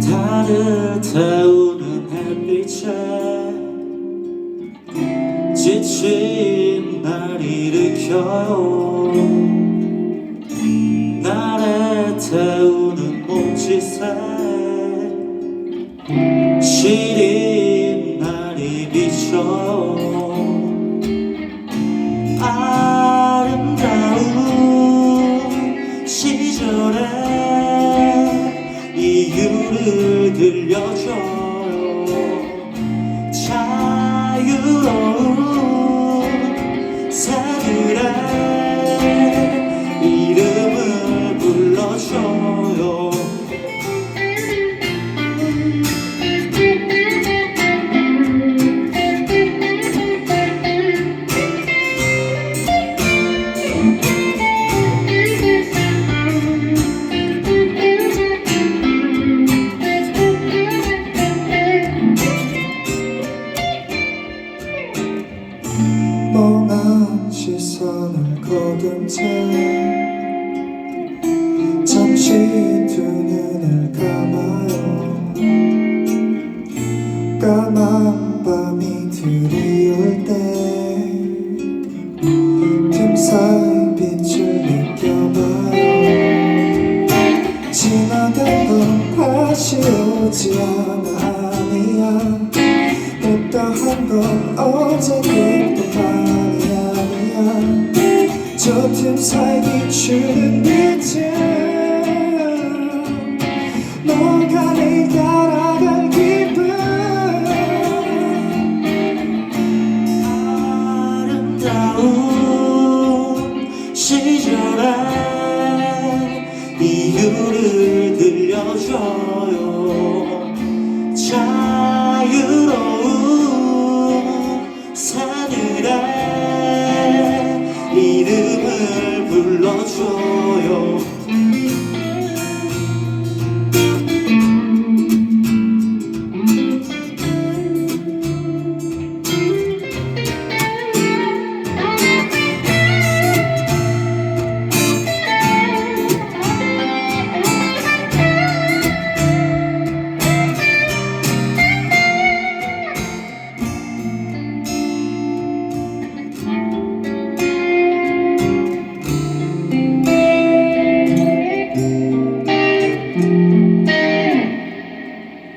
달을 태우는 햇빛에 지친 날 일으켜요. 나를 태우는 몸짓에 시린 시선을 거둔 채 잠시 두 눈을 감아요. 까만 밤이 드리울 때 틈 사이 빛을 느껴봐요. 지나간 건 다시 오지 않아 아니야. 어떠한 건 어제 그뿐만이 같은 살기 주는 믿음. 너가 내 따라갈 기분 아름다운 시절에 이유를 들려줘요. 자유 Senhor.